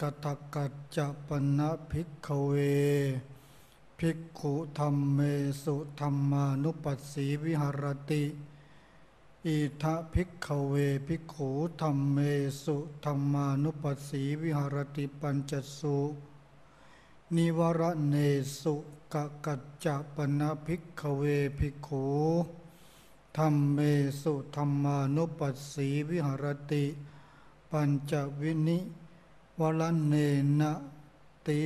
กตกัจจะปนะภิกขเว ภิกขุธรรมเมสุธรรมานุปัสสีวิหรติอิทะภิกขเวภิกขุธรรมเมสุธรรมานุปัสสีวิหรติปัญจสุนิวรเนสุกะกัจจะปนะภิกขเวภิกขุธรรมเมสุธรรมานุปัสสีวิหรติ ปัญจวินิ วรเนนะติ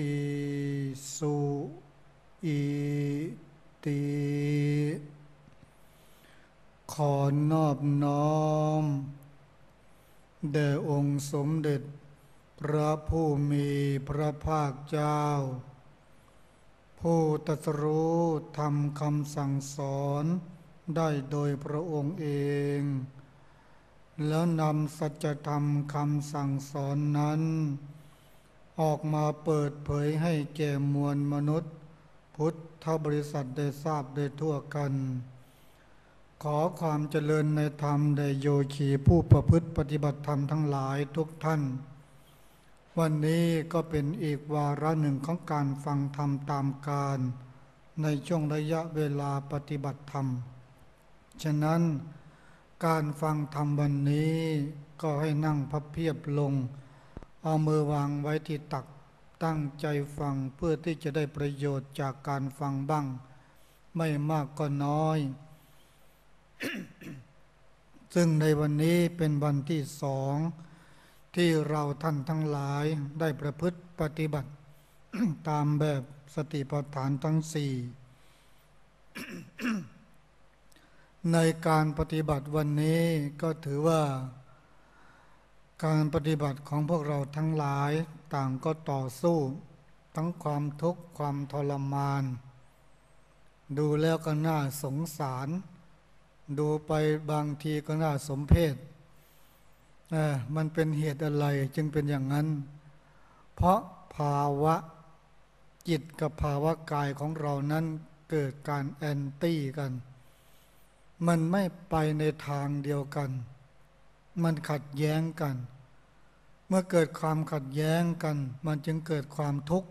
สุอิติขอนอบน้อมแด่องค์สมเด็จ พระผู้มีพระภาคเจ้า ผู้ตรัสรู้ทำคำสั่งสอนได้โดยพระองค์เอง แล้วนำสัจธรรมคำสั่งสอนนั้น ออกมาเปิดเผยให้แก่มวลมนุษย์ พุทธบริษัทได้ทราบได้ทั่วกัน ขอความเจริญในธรรมแด่โยคีผู้ประพฤติปฏิบัติธรรมทั้งหลายทุกท่าน วันนี้ก็เป็นอีกวาระหนึ่งของการฟังธรรมตามการ ในช่วงระยะเวลาปฏิบัติธรรม ฉะนั้น การฟังธรรมวันนี้ก็ให้นั่งพับเพียบลง เอามือวางไว้ที่ตักตั้งใจฟังเพื่อที่จะได้ประโยชน์จากการฟังบ้าง ไม่มากก็น้อย ซึ่งในวันนี้เป็นวันที่สอง ที่เราท่านทั้งหลายได้ประพฤติปฏิบัติ ตามแบบสติปัฏฐานทั้งสี่ ในการปฏิบัติวันนี้ก็ถือว่าการปฏิบัติของพวกเราทั้งหลายต่างก็ต่อสู้ ทั้งความทุกข์ความทรมาน ดูแล้วก็น่าสงสาร ดูไปบางทีก็น่าสมเพชมันเป็นเหตุอะไรจึงเป็นอย่างนั้น เพราะภาวะจิตกับภาวะกายของเรานั้นเกิดการแอนตี้กัน มันไม่ไปในทางเดียวกัน มันขัดแย้งกัน เมื่อเกิดความขัดแย้งกัน มันจึงเกิดความทุกข์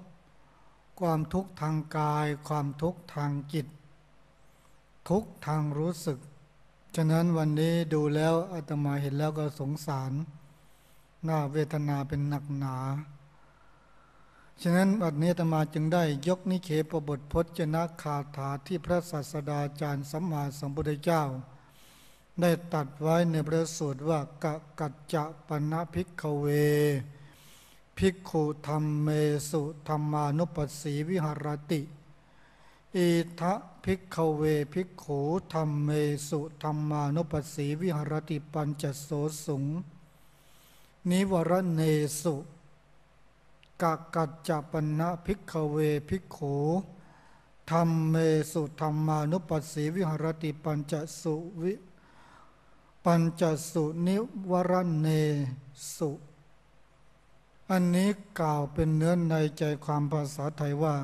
ความทุกข์ทางกาย ความทุกข์ทางจิต ทุกข์ทางรู้สึก ฉะนั้นวันนี้ดูแล้วอาตมาเห็นแล้วก็สงสารหน้าเวทนาเป็นหนักหนา ฉะนั้นวันนี้อาตมาจึงได้ยกนิเคปบทพจนะคาถาที่พระศาสดาจารย์สัมมาสัมพุทธเจ้า ได้ตัดไว้ในพระสูตรว่ากะกัจจะปนะภิกขเว ภิกขุธรรมเมสุธรรมานุปัสสีวิหารติอิทะภิกขเวภิกขูธรรมเมสุธรรมานุปัสสีวิหารติปัญจโสสุง นิวรเนสุ กะกัจจปนะภิกขเวภิกขูธรรมเมสุธรรมานุปัสสีวิหารติปัญจสุวิปัญจสุนิวรเนสุ อันนี้กล่าวเป็นเนื้อในใจความภาษาไทยว่า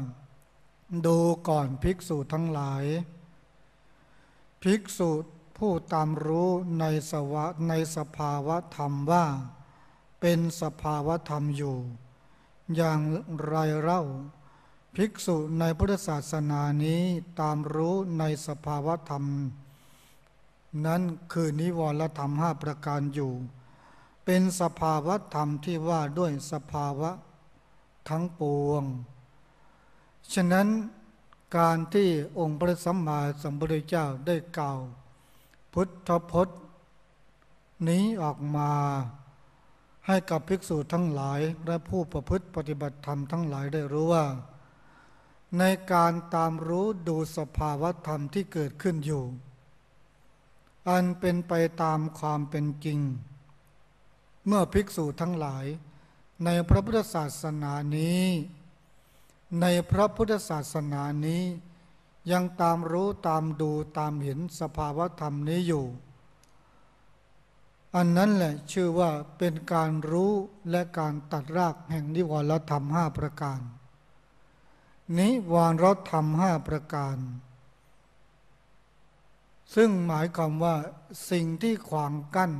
ดูก่อนภิกษุทั้งหลาย ภิกษุผู้ตามรู้ในสวะในสภาวะธรรมว่า เป็นสภาวะธรรมอยู่ อย่างไรเล่า ภิกษุในพุทธศาสนานี้ตามรู้ในสภาวธรรม นั้นคือนิวรธรรมห้าประการอยู่ เป็นสภาวธรรมที่ว่าด้วยสภาวะทั้งปวง ฉะนั้นการที่องค์พระสัมมาสัมพุทธเจ้าได้กล่าว พุทธพจน์ นี้ออกมา ให้กับภิกษุทั้งหลายและผู้ประพฤติปฏิบัติธรรมทั้งหลายได้รู้ว่า ในการตามรู้ดูสภาวะธรรมที่เกิดขึ้นอยู่ อันเป็นไปตามความเป็นจริง เมื่อภิกษุทั้งหลาย ในพระพุทธศาสนานี้ ในพระพุทธศาสนานี้ ยังตามรู้ตามดูตามเห็นสภาวะธรรมนี้อยู่ อันนั้นแหละชื่อว่าเป็นการรู้และการตัดรากแห่งนิวรธรรมห้าประการ นิวรธรรมห้าประการ ซึ่งหมายความว่าสิ่งที่ขวางกั้น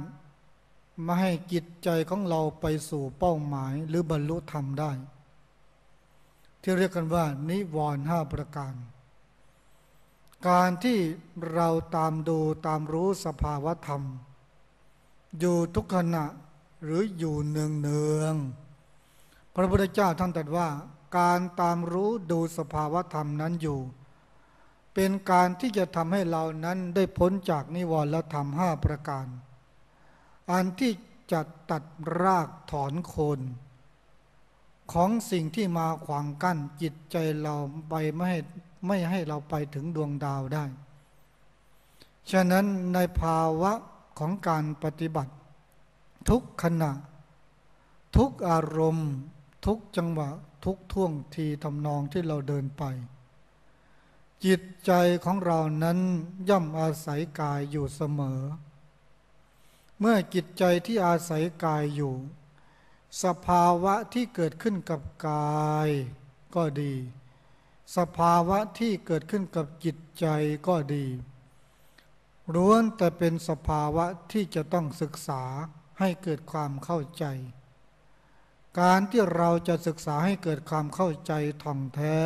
ไม่ให้จิตใจของเราไปสู่เป้าหมายหรือบรรลุธรรมได้ ที่เรียกกันว่า นิวรห้าประการ การที่เราตามดูตามรู้สภาวธรรม อยู่ทุกขณะหรืออยู่เนืองเนืองพระพุทธเจ้าท่านตรัสว่า การตามรู้ดูสภาวธรรมนั้นอยู่ เป็นการที่จะทำให้เรานั้นได้พ้นจากนิวรณ์ธรรมห้าประการ อันที่จะตัดรากถอนโคน ของสิ่งที่มาขวางกั้นจิตใจเราไปไม่ให้ไม่ให้เราไปถึงดวงดาวได้ ฉะนั้นในภาวะ ของการปฏิบัติ ทุกขณะ ทุกอารมณ์ ทุกจังหวะ ทุกท่วงทีทำนองที่เราเดินไป จิตใจของเรานั้นย่อมอาศัยกายอยู่เสมอ เมื่อจิตใจที่อาศัยกายอยู่ สภาวะที่เกิดขึ้นกับกายก็ดี สภาวะที่เกิดขึ้นกับจิตใจก็ดี ล้วนแต่เป็นสภาวะที่จะต้องศึกษาให้เกิดความเข้าใจ การที่เราจะศึกษาให้เกิดความเข้าใจท่องแท้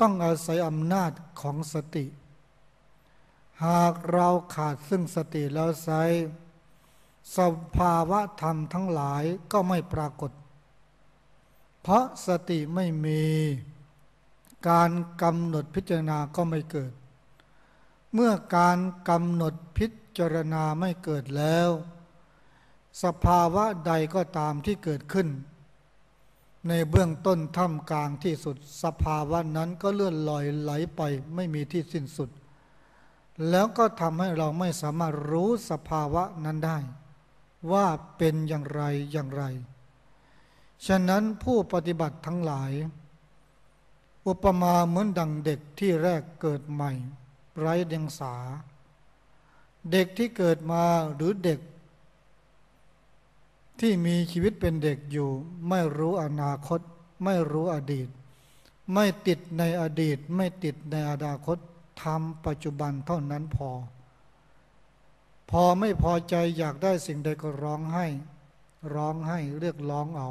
ต้องอาศัยอำนาจของสติ หากเราขาดซึ่งสติแล้วไซสภาวะธรรมทั้งหลายก็ไม่ปรากฏ เพราะสติไม่มี การกำหนดพิจารณาก็ไม่เกิด เมื่อการกำหนดพิจารณาไม่เกิดแล้ว สภาวะใดก็ตามที่เกิดขึ้น ในเบื้องต้นท่ามกลางที่สุด สภาวะนั้นก็เลื่อนลอยไหลไปไม่มีที่สิ้นสุด แล้วก็ทำให้เราไม่สามารถรู้สภาวะนั้นได้ ว่าเป็นอย่างไรอย่างไร ฉะนั้นผู้ปฏิบัติทั้งหลาย อุปมาเหมือนดังเด็กที่แรกเกิดใหม่ ไร้เดียงสา เด็กที่เกิดมาหรือเด็ก ที่มีชีวิตเป็นเด็กอยู่ ไม่รู้อนาคต ไม่รู้อดีต ไม่ติดในอดีต ไม่ติดในอนาคตทำปัจจุบันเท่านั้นพอ พอไม่พอใจอยากได้สิ่งใดก็ร้องให้ ร้องให้เรียกร้องเอา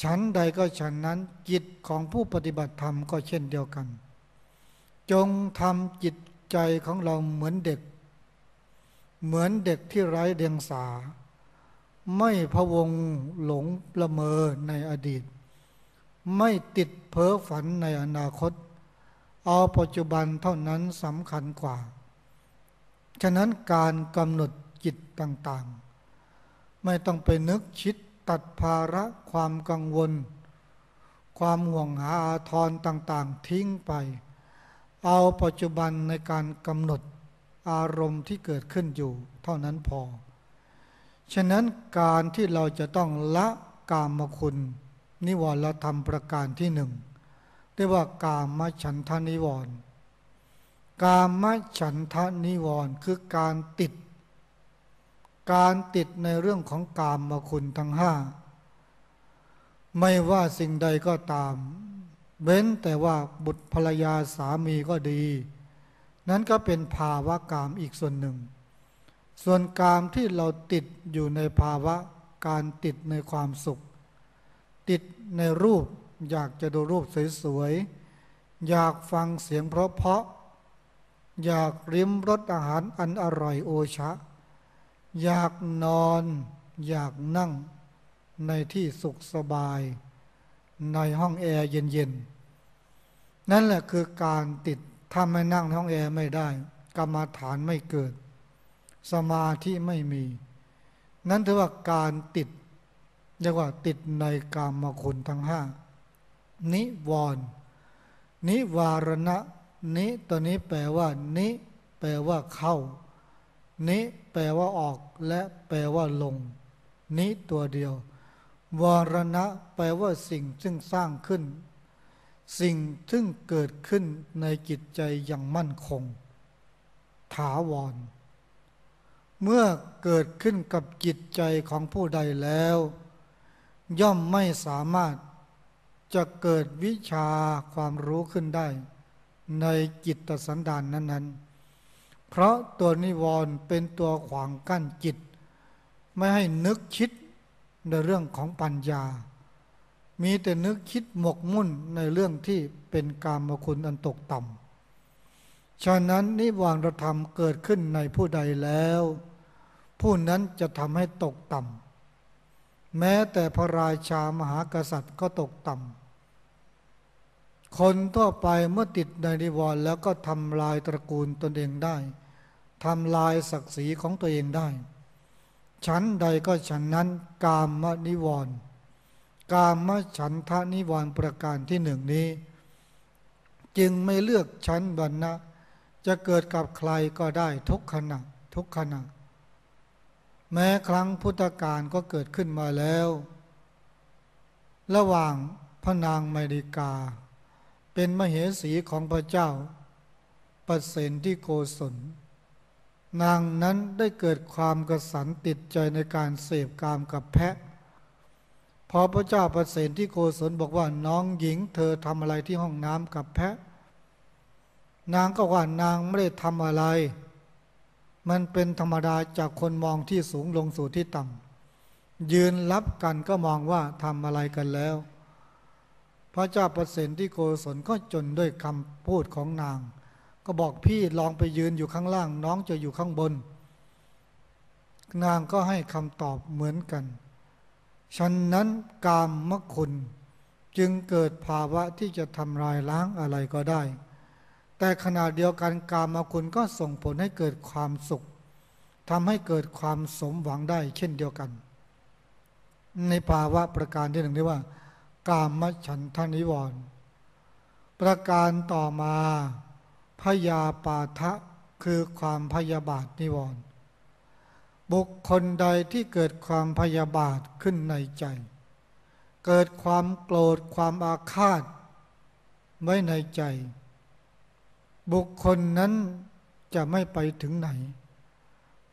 ฉันใดก็ฉันนั้นจิตของผู้ปฏิบัติธรรมก็เช่นเดียวกัน จงทำจิตใจของเราเหมือนเด็ก เหมือนเด็กที่ไร้เดียงสา ไม่พะวงหลงละเมอในอดีต ไม่ติดเพ้อฝันในอนาคต เอาปัจจุบันเท่านั้นสำคัญกว่า ฉะนั้นการกำหนดจิตต่างๆ ไม่ต้องไปนึกคิดตัดภาระความกังวล ความห่วงหาอาทรต่างๆ ทิ้งไป เอาปัจจุบันในการกำหนดอารมณ์ที่เกิดขึ้นอยู่ เท่านั้นพอ ฉะนั้นการที่เราจะต้องละกามคุณ นิวรธรรมประการที่หนึ่งรียกว่ากามฉันทานิวรณ์กามฉันทานิวรณ์คือการติด การติดในเรื่องของกามคุณทั้งห้าไม่ว่าสิ่งใดก็ตาม เว้นแต่ว่าบุตรภรรยาสามีก็ดี นั้นก็เป็นภาวะกามอีกส่วนหนึ่ง ส่วนกามที่เราติดอยู่ในภาวะการติดในความสุข ติดในรูปอยากจะดูรูปสวยๆ อยากฟังเสียงเพราะๆ อยากริมรสอาหารอันอร่อยโอชะ อยากนอน อยากนั่งในที่สุขสบาย ในห้องแอร์เย็นๆ นั่นแหละคือการติดถ้าไม่นั่งในห้องแอร์ไม่ได้ กรรมาฐานไม่เกิด สมาธิไม่มี นั่นถือว่าการติดเรียกว่าติดในกรรมคุณทั้งห้านิวรณ์นิวารณะ นิตัวนี้แปลว่า นิ แปลว่าเข้า นิ แปลว่าออก และแปลว่าลง นิตัวเดียว วารณะแปลว่าสิ่งซึ่งสร้างขึ้น สิ่งซึ่งเกิดขึ้นในจิตใจอย่างมั่นคง ถาวร เมื่อเกิดขึ้นกับจิตใจของผู้ใดแล้ว ย่อมไม่สามารถจะเกิดวิชาความรู้ขึ้นได้ ในจิตสันดานนั้น ๆ เพราะตัวนิวรณ์เป็นตัวขวางกั้นจิต ไม่ให้นึกคิด ในเรื่องของปัญญา มีแต่นึกคิดหมกมุ่นในเรื่องที่เป็นกามคุณอันตกต่ำ ฉะนั้นนิวรณธรรมเกิดขึ้นในผู้ใดแล้ว ผู้นั้นจะทำให้ตกต่ำ แม้แต่พระราชามหากษัตริย์ก็ตกต่ำ คนทั่วไปเมื่อติดในนิวรณ์แล้วก็ทำลายตระกูลตนเองได้ทำลายศักดิ์ศรีของตัวเองได้ ชั้นใดก็ฉันนั้น กามนิวรณ์กามฉันทานิวรณ์ประการที่หนึ่งนี้ จึงไม่เลือกชั้นบรรณะจะเกิดกับใครก็ได้ทุกขณะทุกขณะ แม้ครั้งพุทธกาลก็เกิดขึ้นมาแล้ว ระหว่างพระนางไมริกา เป็นมเหสีของพระเจ้าปเสนที่โกศล นางนั้นได้เกิดความกระสันติดใจในการเสพกามกับแพะ พอพระเจ้าปเสนที่โกศลบอกว่าน้องหญิง เธอทำอะไรที่ห้องน้ำกับแพะ นางก็ว่านางไม่ได้ทำอะไร มันเป็นธรรมดาจากคนมองที่สูงลงสู่ที่ต่ำยืนรับกันก็มองว่าทำอะไรกันแล้ว พระเจ้าประสิทธิโกศลก็จนด้วยคำพูดของนาง ก็บอกพี่ลองไปยืนอยู่ข้างล่าง น้องจะอยู่ข้างบน นางก็ให้คำตอบเหมือนกันฉันนั้นกามมคุณ จึงเกิดภาวะที่จะทำลายล้างอะไรก็ได้ แต่ขณะเดียวกันกามคุณก็ส่งผลให้เกิดความสุขทำให้เกิดความสมหวังได้เช่นเดียวกัน ในภาวะประการที่หนึ่งที่ว่า กามฉันทนิวรณ์ประการต่อมา พยาปาทะคือความพยาบาทนิวรณ์บุคคลใดที่เกิดความพยาบาทขึ้นในใจ เกิดความโกรธความอาฆาต ไว้ในใจ บุคคลนั้นจะไม่ไปถึงไหน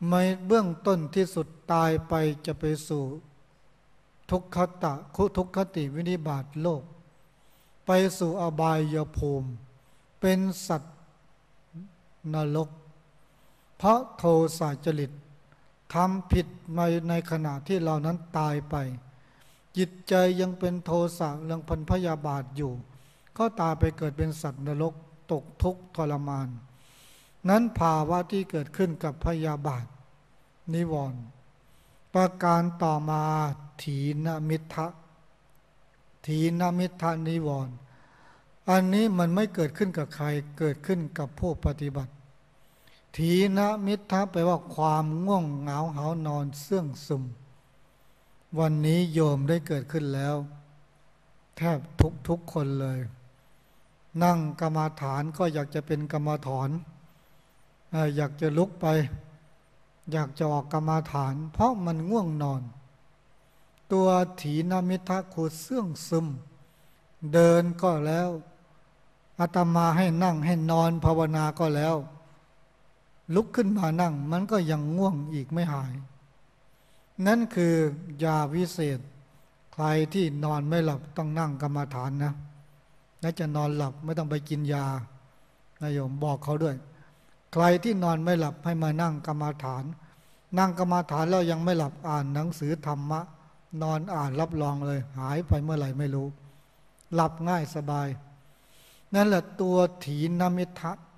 ไม่เบื้องต้นที่สุดตายไปจะไปสู่ ทุกขตะคุทุกขติวินิบาตโลก ไปสู่อบายภูมิ เป็นสัตว์ นรก เพราะโทสะจริตทำผิดในในขณะที่เรานั้นตายไป จิตใจยังเป็นโทสะเรื่องพันพยาบาทอยู่ ก็ตายไปเกิดเป็นสัตว์นรกตกทุกข์ทรมาน นั้นภาวะที่เกิดขึ้นกับพยาบาท นิวรณ์ประการต่อมาถีนมิทะถีนมิทะนิวรณ์อันนี้มันไม่เกิดขึ้นกับใครเกิดขึ้นกับผู้ปฏิบัติ ถีนมิทะแปลว่าความง่วงเหงาเหานอนเสื่องซึม วันนี้โยมได้เกิดขึ้นแล้ว แทบทุกทุกคนเลย นั่งกรรมาฐานก็อยากจะเป็นกรรมานอยากจะลุกไป อยากจะออกกรรมาฐาน เพราะมันง่วงนอน ตัวถีนามิทะโคเสื่องซึม เดินก็แล้วอาตมาให้นั่งให้นอนภาวนาก็แล้ว ลุกขึ้นมานั่ง มันก็ยังง่วงอีกไม่หาย นั่นคือยาวิเศษ ใครที่นอนไม่หลับต้องนั่งกรรมาฐานนะและจะนอนหลับไม่ต้องไปกินยานายโยมบอกเขาด้วย ใครที่นอนไม่หลับให้มานั่งกรรมาฐาน นั่งกรรมาฐานแล้วยังไม่หลับอ่านหนังสือธรรมะ นอนอ่านรับรองเลย หายไปเมื่อไหร่ไม่รู้ หลับง่ายสบาย นั่นแหละตัวถีนมิทะ